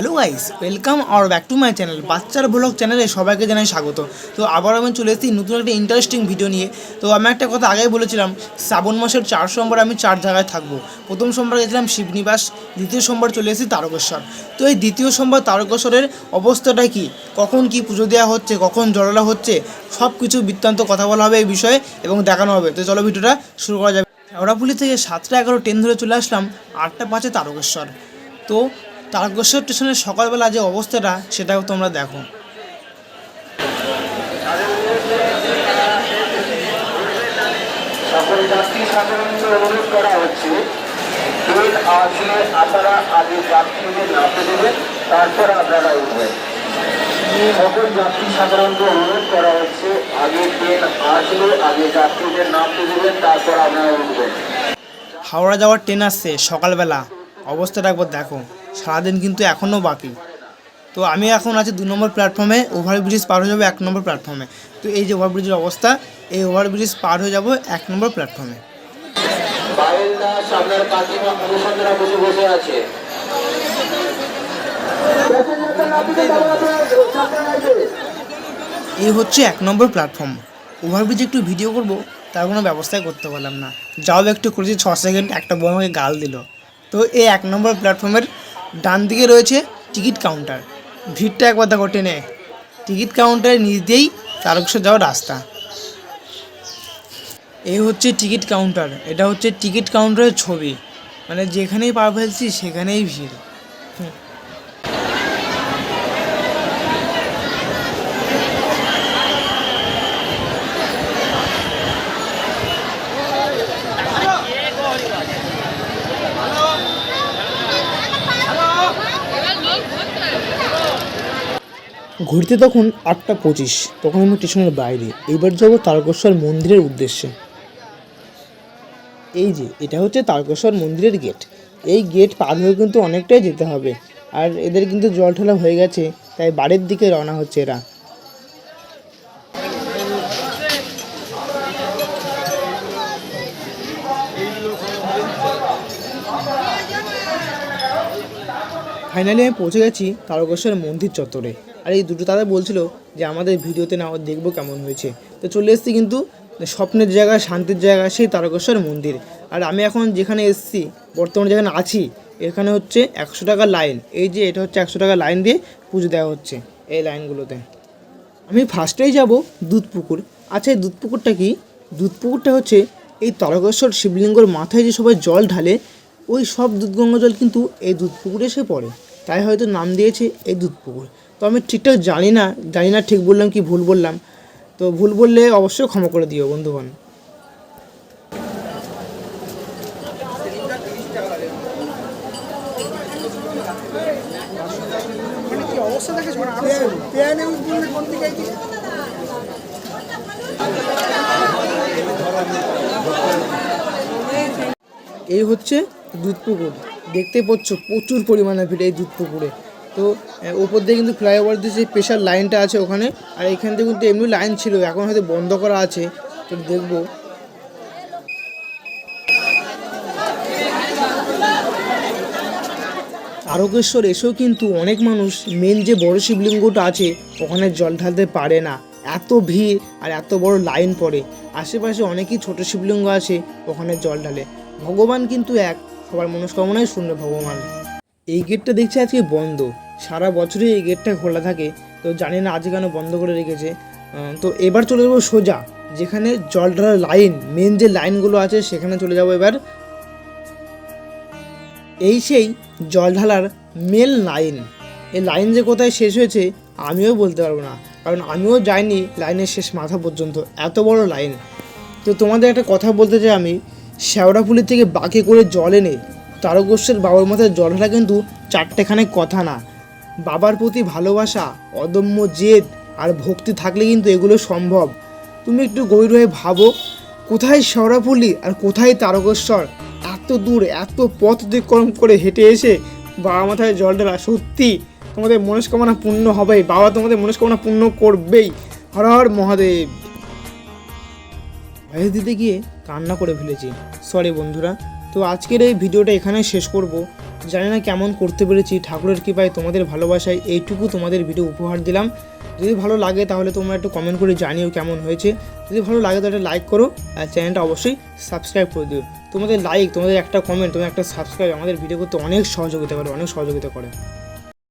Hello guys welcome আর back to my channel বাচ্চার blog চ্যানেলে সবাইকে জানাই স্বাগত। তো আবার আমি চলে এসেছি নতুন একটা ইন্টারেস্টিং ভিডিও নিয়ে। তো আমি একটা কথা আগেই বলেছিলাম, শ্রাবণ মাসের চার সোমবার আমি চার জায়গায় থাকব। প্রথম সোমবার গেছিলাম শিবনিবাস, দ্বিতীয় সোমবার চলে এসেছি তারকেশ্বর। তো এই দ্বিতীয় সোমবার তারকেশ্বরের অবস্থাটা কি? কখন কি পুজো দেওয়া হচ্ছে? কখন জড়লা হচ্ছে? সব কিছু বৃত্তান্ত কথা বলা হবে এই বিষয়ে এবং দেখানো হবে। তো চলো ভিডিওটা শুরু করা যাবে হাওড়াপুলি থেকে সাতটা এগারো ট্রেন ধরে চলে আসলাম আটটা পাঁচে তারকেশ্বর। তো তারকেশ্বর স্টেশনের সকালবেলা যে অবস্থাটা সেটাও তোমরা দেখো। সকল যাত্রী সাধারণত অনুরোধ করা হচ্ছে ট্রেন আসলে আপনারা আগে যাত্রীদের নামতে দেবেন তারপর আপনারা উঠবেন। সকল যাত্রী সাধারণত অনুরোধ করা হচ্ছে আগে ট্রেন আসলে আগে যাত্রীদের নামতে দেবেন তারপর আপনারা উঠবেন। হাওড়া যাওয়ার ট্রেন আসছে সকালবেলা। অবস্থাটা একবার দেখো। সারাদিন কিন্তু এখনও বাকি। তো আমি এখন আছি দু নম্বর প্ল্যাটফর্মে ওভারব্রিজ পার হয়ে যাব এক নম্বর প্ল্যাটফর্মে তো এই যে ওভারব্রিজের অবস্থা এই ওভারব্রিজ পার হয়ে যাব এক নম্বর প্ল্যাটফর্মে এই হচ্ছে এক নম্বর প্ল্যাটফর্ম ওভারব্রিজে একটু ভিডিও করব তার কোনো ব্যবস্থাই করতে পারলাম না। যাও একটু করেছি ছ সেকেন্ড একটা বউ আমাকে গাল দিল। তো এই এক নম্বর প্ল্যাটফর্মের ডান দিকে রয়েছে টিকিট কাউন্টার। ভিড়টা একবার দেখো টেনে। টিকিট কাউন্টারের নিচ দিয়েই তারকেশ্বর যাওয়ার রাস্তা। এই হচ্ছে টিকিট কাউন্টার। এটা হচ্ছে টিকিট কাউন্টারের ছবি। মানে যেখানেই পা ফেলছি সেখানেই ভিড়। ঘুরতে তখন আটটা পঁচিশ, তখন আমি স্টেশনের বাইরে। এবার যাব তারকেশ্বর মন্দিরের উদ্দেশ্যে। এই যে, এটা হচ্ছে তারকেশ্বর মন্দিরের গেট এই গেট পার হয়ে কিন্তু অনেকটাই যেতে হবে। আর এদের কিন্তু জল ঠেলা হয়ে গেছে, তাই বাড়ির দিকে রওনা হচ্ছে এরা। ফাইনালি আমি পৌঁছে গেছি তারকেশ্বর মন্দির চত্বরে। আর এই দুটো দাদা বলছিল যে আমাদের ভিডিওতে না দেখব কেমন হয়েছে। তো চলে এসেছি কিন্তু স্বপ্নের জায়গা, শান্তির জায়গা, সেই তারকেশ্বর মন্দির। আর আমি এখন যেখানে এসেছি, বর্তমানে যেখানে আছি, এখানে হচ্ছে একশো টাকা লাইন। এই যে এটা হচ্ছে একশো টাকা লাইন দিয়ে পুজো দেওয়া হচ্ছে এই লাইনগুলোতে। আমি ফার্স্টেই যাব দুধপুকুর। আচ্ছা এই দুধ পুকুরটা কি? দুধ পুকুরটা হচ্ছে এই তারকেশ্বর শিবলিঙ্গর মাথায় যে সবাই জল ঢালে, ওই সব দুধ দুধগঙ্গা জল কিন্তু এই দুধ পুকুরে এসে পড়ে। তাই হয়তো নাম দিয়েছে এই দুধপুকুর। তো আমি ঠিকঠাক জানি না জানি না ঠিক বললাম কি ভুল বললাম। তো ভুল বললে অবশ্যই ক্ষমা করে দিও বন্ধুগণ। এই হচ্ছে দুধ পুকুর দেখতে পাচ্ছ প্রচুর পরিমাণে ভিড় এই দুধ পুকুরে তো ওপর দিয়ে কিন্তু ফ্লাইওভার দিয়ে যে স্পেশাল লাইনটা আছে ওখানে, আর এখান থেকে কিন্তু এমনি লাইন ছিল, এখন হয়তো বন্ধ করা আছে, তো দেখব। তারকেশ্বর এসেও কিন্তু অনেক মানুষ মেন যে বড় শিবলিঙ্গটা আছে, ওখানে জল ঢালতে পারে না। এত ভিড় আর এত বড় লাইন পড়ে। আশেপাশে অনেকই ছোট শিবলিঙ্গ আছে, ওখানে জল ঢালে। ভগবান কিন্তু এক, সবার মনস্কামনাই শুনবে ভগবান। এই গেটটা দেখছি আজকে বন্ধ। সারা বছরই এই গেটটা খোলা থাকে। তো জানি না আজ কেন বন্ধ করে রেখেছে। তো এবার চলে যাব সোজা, যেখানে জল ঢালার লাইন মেন যে লাইনগুলো আছে, সেখানে চলে যাব এবার। এই সেই জল ঢালার মেল লাইন এই লাইন যে কোথায় শেষ হয়েছে, আমিও বলতে পারব না। কারণ আমিও যাইনি লাইনের শেষ মাথা পর্যন্ত। এত বড় লাইন তো তোমাদের একটা কথা বলতে চাই আমি। শ্যাওড়াপুলি থেকে বাঁকে করে জল এনে তারকেশ্বর বাবার মাথায় জল ঢালা কিন্তু চারটেখানে কথা না। বাবার প্রতি ভালোবাসা, অদম্য জেদ আর ভক্তি থাকলে কিন্তু এগুলো সম্ভব। তুমি একটু গভীর হয়ে ভাবো, কোথায় শেওড়াপুলি আর কোথায় তারকেশ্বর? এত দূর, এত পথ অতিক্রম করে হেঁটে এসে বাবা মাথায় জল ঢালা সত্যি তোমাদের মনস্কামনা পূর্ণ হবেই বাবা তোমাদের মনস্কামনা পূর্ণ করবেই। হর হর মহাদেব। ভয়েস দিতে গিয়ে কান্না করে ফেলেছি। সরি বন্ধুরা তো আজকের এই ভিডিওটা এখানেই শেষ করব। জানি না কেমন করতে পেরেছি, ঠাকুরের কৃপায় তোমাদের ভালোবাসায় এইটুকু তোমাদের ভিডিও উপহার দিলাম। যদি ভালো লাগে তাহলে তোমরা একটু কমেন্ট করে জানিও কেমন হয়েছে। যদি ভালো লাগে তাহলে লাইক করো, আর চ্যানেলটা অবশ্যই সাবস্ক্রাইব করে দিও। তোমাদের লাইক তোমাদের একটা কমেন্ট তোমাদের একটা সাবস্ক্রাইব আমাদের ভিডিও করতে অনেক সহযোগিতা করে, অনেক সহযোগিতা করে।